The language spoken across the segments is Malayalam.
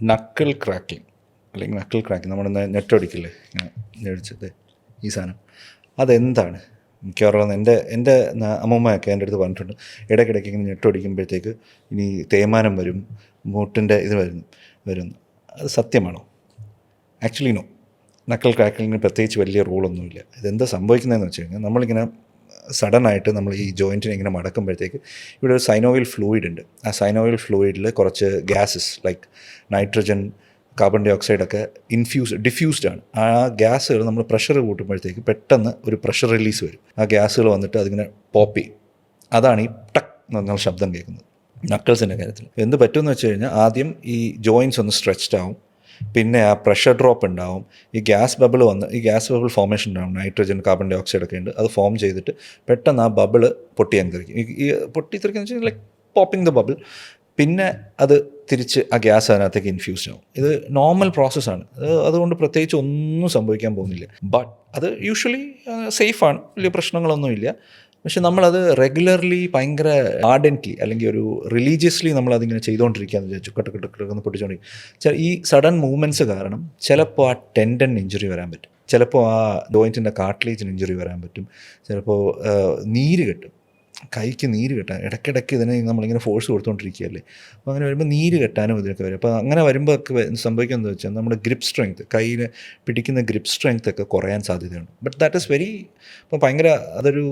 നക്കിൾ ക്രാക്കിംഗ് അല്ലെങ്കിൽ നക്കിൾ ക്രാക്കിംഗ് നമ്മുടെ നെറ്റടിക്കില്ലേ ഇങ്ങനെ ഞെടിച്ചത് ഈ സാധനം. അതെന്താണ്? മിക്കവാറും എന്റെ എന്റെ അമ്മമ്മയൊക്കെ എന്റെ അടുത്ത് പറഞ്ഞിട്ടുണ്ട്. ഇടയ്ക്കിടയ്ക്ക് ഇങ്ങനെ ഞെട്ടൊടിക്കുമ്പോഴത്തേക്ക് ഇനി തേമാനം വരും മൂട്ടിന്റെ ഇത് വരും വരുന്നു അത് സത്യമാണോ? ആക്ച്വലി നോ നക്കൽ ക്രാക്കിങ്ങിന് പ്രത്യേകിച്ച് വലിയ റൂളൊന്നുമില്ല ഇതെന്താ സംഭവിക്കുന്നതെന്ന് വെച്ച് കഴിഞ്ഞാൽ നമ്മളിങ്ങനെ സഡനായിട്ട് നമ്മൾ ഈ ജോയിന്റിനെ ഇങ്ങനെ മടക്കുമ്പോഴത്തേക്ക് ഇവിടെ ഒരു സൈനോവിൽ ഫ്ലൂയിഡ് ഉണ്ട്. ആ സൈനോവിൽ ഫ്ലൂയിഡിൽ കുറച്ച് gases like nitrogen carbon dioxide ഒക്കെ ഇൻഫ്യൂസ് ഡിഫ്യൂസ്ഡ് ആണ്. ആ ഗ്യാസുകൾ നമ്മൾ പ്രഷർ കൂട്ടുമ്പോഴത്തേക്ക് പെട്ടെന്ന് ഒരു പ്രഷർ റിലീസ് വരും. ആ ഗ്യാസുകൾ വന്നിട്ട് അതിങ്ങനെ പോപ്പ് ചെയ്യും. അതാണ് ഈ ടക്ക് എന്ന് പറഞ്ഞാൽ ശബ്ദം കേൾക്കുന്നത്. നക്കിൾസിന്റെ കാര്യത്തിൽ എന്ത് പറ്റുമെന്ന് വെച്ച് കഴിഞ്ഞാൽ ആദ്യം ഈ ജോയിൻസ് ഒന്ന് സ്ട്രെച്ച്ഡ് ആവും. പിന്നെ ആ പ്രഷർ ഡ്രോപ്പ് ഉണ്ടാവും. ഈ ഗ്യാസ് ബബിൾ വന്ന് ഈ ഗ്യാസ് ബബിൾ ഫോർമേഷൻ ഉണ്ടാവും. നൈട്രജൻ കാർബൺ ഡൈ ഓക്സൈഡ് ഒക്കെ ഉണ്ട്. അത് ഫോം ചെയ്തിട്ട് പെട്ടെന്ന് ആ ബബിൾ പൊട്ടിയാൻ തെറിക്കും ഈ- പൊട്ടി പൊട്ടിത്തെറിക്കുന്ന വെച്ചാൽ ലൈക്ക് പോപ്പിംഗ് ദ ബബിൾ പിന്നെ അത് തിരിച്ച് ആ ഗ്യാസ് അതിനകത്തേക്ക് ഇൻഫ്യൂസ് ആവും. ഇത് നോർമൽ പ്രോസസ്സാണ് അതുകൊണ്ട് പ്രത്യേകിച്ച് ഒന്നും സംഭവിക്കാൻ പോകുന്നില്ല. ബട്ട് അത് യൂഷ്വലി സേഫാണ് വലിയ പ്രശ്നങ്ങളൊന്നുമില്ല. പക്ഷെ നമ്മളത് റെഗുലർലി ഭയങ്കര ആർഡന്റ്ലി അല്ലെങ്കിൽ ഒരു റിലീജിയസ്ലി നമ്മളതിങ്ങനെ ചെയ്തുകൊണ്ടിരിക്കുകയെന്ന് വിചാരിച്ചു. കട്ട് കട്ട് കട്ട് പൊട്ടിച്ചുകൊണ്ടിരിക്കും ഈ സഡൻ മൂവ്മെന്റ്സ് കാരണം ചിലപ്പോൾ ആ ടെൻഡൻ ഇഞ്ചുറി വരാൻ പറ്റും. ചിലപ്പോൾ ആ ജോയിന്റിന്റെ കാർട്ടിലേജിന് ഇഞ്ചുറി വരാൻ പറ്റും. ചിലപ്പോൾ നീര് കെട്ടും. കൈക്ക് നീര് കെട്ടാൻ ഇടയ്ക്കിടയ്ക്ക് ഇതിനെ നമ്മളിങ്ങനെ ഫോഴ്സ് കൊടുത്തുകൊണ്ടിരിക്കുകയല്ലേ അപ്പോൾ അങ്ങനെ വരുമ്പോൾ നീര് കെട്ടാനും ഇതിനൊക്കെ വരും. അപ്പോൾ അങ്ങനെ വരുമ്പോൾ ഒക്കെ സംഭവിക്കുന്നത് വെച്ചാൽ നമ്മുടെ ഗ്രിപ്പ് സ്ട്രെങ്ത് കയ്യിൽ പിടിക്കുന്ന ഗ്രിപ്പ് സ്ട്രെങ്ത് ഒക്കെ കുറയാൻ സാധ്യതയുണ്ട്. ബട്ട് ദാറ്റ് ഈസ് വെരി ഇപ്പോൾ ഭയങ്കര അതൊരു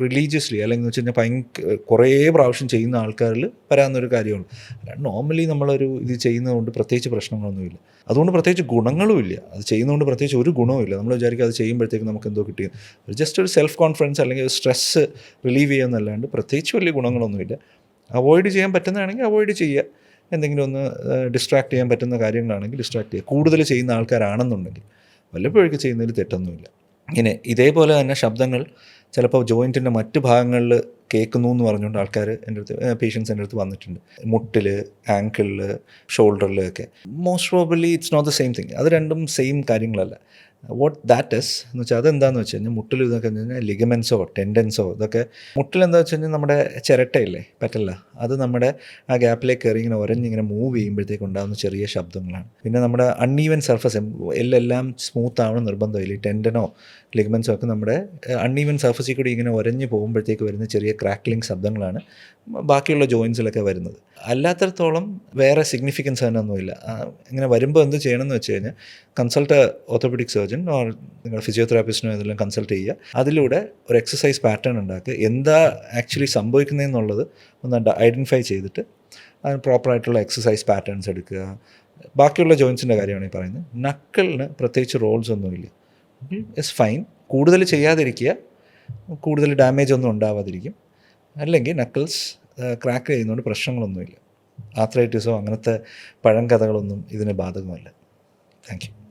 റിലീജിയസ്ലി അല്ലെങ്കിൽ വെച്ച് കഴിഞ്ഞാൽ ഭയങ്കര കുറേ പ്രാവശ്യം ചെയ്യുന്ന ആൾക്കാരിൽ വരാവുന്നൊരു കാര്യമാണ്. അല്ലാണ്ട് നോർമലി നമ്മളൊരു ഇത് ചെയ്യുന്നതുകൊണ്ട് പ്രത്യേകിച്ച് പ്രശ്നങ്ങളൊന്നുമില്ല. അതുകൊണ്ട് പ്രത്യേകിച്ച് ഗുണങ്ങളുമില്ല. അത് ചെയ്യുന്നതുകൊണ്ട് പ്രത്യേകിച്ച് ഒരു ഗുണവുമില്ല. നമ്മൾ വിചാരിക്കും അത് ചെയ്യുമ്പോഴത്തേക്ക് നമുക്ക് എന്തോ കിട്ടിയത് ഒരു ജസ്റ്റ് ഒരു സെൽഫ് കോൺഫിഡൻസ് അല്ലെങ്കിൽ സ്ട്രെസ്സ് റിലീവ് ചെയ്യുന്നതല്ലാണ്ട് പ്രത്യേകിച്ച് വലിയ ഗുണങ്ങളൊന്നുമില്ല. അവോയ്ഡ് ചെയ്യാൻ പറ്റുന്നതാണെങ്കിൽ അവോയ്ഡ് ചെയ്യുക. എന്തെങ്കിലും ഒന്ന് ഡിസ്ട്രാക്ട് ചെയ്യാൻ പറ്റുന്ന കാര്യങ്ങളാണെങ്കിൽ ഡിസ്ട്രാക്ട് ചെയ്യുക. കൂടുതൽ ചെയ്യുന്ന ആൾക്കാരാണെന്നുണ്ടെങ്കിൽ വല്ലപ്പോഴൊക്കെ ചെയ്യുന്നതിൽ തെറ്റൊന്നുമില്ല. ഇങ്ങനെ ഇതേപോലെ തന്നെ ശബ്ദങ്ങൾ ചിലപ്പോൾ ജോയിന്റിന്റെ മറ്റ് ഭാഗങ്ങളിൽ കേൾക്കുന്നു എന്ന് പറഞ്ഞുകൊണ്ട് ആൾക്കാർ എന്റെ അടുത്ത് പേഷ്യൻസ് എന്റെ അടുത്ത് വന്നിട്ടുണ്ട്. മുട്ടിൽ ആങ്കിളിൽ ഷോൾഡറിൽ ഒക്കെ. Most probably it's not the same thing അത് രണ്ടും സെയിം കാര്യങ്ങളല്ല. വാട്ട് ദാറ്റ് ഇസ് എന്ന് വെച്ചാൽ അതെന്താന്ന് വെച്ച് കഴിഞ്ഞാൽ മുട്ടിൽ ഇതൊക്കെ കഴിഞ്ഞാൽ ലിഗമെൻസോ ടെൻഡൻസോ ഇതൊക്കെ മുട്ടിൽ എന്താ വെച്ച് കഴിഞ്ഞാൽ നമ്മുടെ ചിരട്ടയില്ലേ പറ്റില്ല. അത് നമ്മുടെ ആ ഗ്യാപ്പിലേക്ക് കയറി ഇങ്ങനെ ഒരഞ്ഞിങ്ങനെ മൂവ് ചെയ്യുമ്പോഴത്തേക്ക് ഉണ്ടാകുന്ന ചെറിയ ശബ്ദങ്ങളാണ്. പിന്നെ നമ്മുടെ അൺഈവൻ സർഫസ് എല്ലാം സ്മൂത്ത് ആവണം നിർബന്ധമില്ല ഈ ടെൻഡനോ ലിഗമെൻസോ ഒക്കെ നമ്മുടെ അൺഈവൻ സർഫസിൽ കൂടി ഇങ്ങനെ ഒരഞ്ഞ് പോകുമ്പോഴത്തേക്ക് വരുന്ന ചെറിയ ക്രാക്ലിംഗ് ശബ്ദങ്ങളാണ് ബാക്കിയുള്ള ജോയിൻസിലൊക്കെ വരുന്നത്. അല്ലാത്തടത്തോളം വേറെ സിഗ്നിഫിക്കൻസ് തന്നെ ഒന്നുമില്ല ഇങ്ങനെ വരുമ്പോൾ എന്ത് ചെയ്യണമെന്ന് വെച്ച് കഴിഞ്ഞാൽ കൺസൾട്ട് ഓർത്തോപെഡിക് സർജൻ ഓർ നിങ്ങൾ ഫിസിയോതെറാപ്പിസ്റ്റിനോ ഇതെല്ലാം കൺസൾട്ട് ചെയ്യുക. അതിലൂടെ ഒരു എക്സസൈസ് പാറ്റേൺ ഉണ്ടാക്കുക. എന്താ ആക്ച്വലി സംഭവിക്കുന്നതെന്നുള്ളത് ഒന്ന് ഐഡന്റിഫൈ ചെയ്തിട്ട് അതിന് പ്രോപ്പറായിട്ടുള്ള എക്സസൈസ് പാറ്റേൺസ് എടുക്കുക. ബാക്കിയുള്ള ജോയിൻസിന്റെ കാര്യമാണ് ഈ പറയുന്നത്. നക്കിളിന് പ്രത്യേകിച്ച് റോൾസ് ഒന്നുമില്ല. ഇറ്റ്സ് ഫൈൻ കൂടുതൽ ചെയ്യാതിരിക്കുക. കൂടുതൽ ഡാമേജ് ഒന്നും ഉണ്ടാവാതിരിക്കും. അല്ലെങ്കിൽ നക്കിൾസ് ക്രാക്ക് ചെയ്യുന്നതുകൊണ്ട് പ്രശ്നങ്ങളൊന്നുമില്ല. ആത്രൈറ്റിസോ അങ്ങനത്തെ പഴം കഥകളൊന്നും ഇതിന് ബാധകമല്ല. Thank you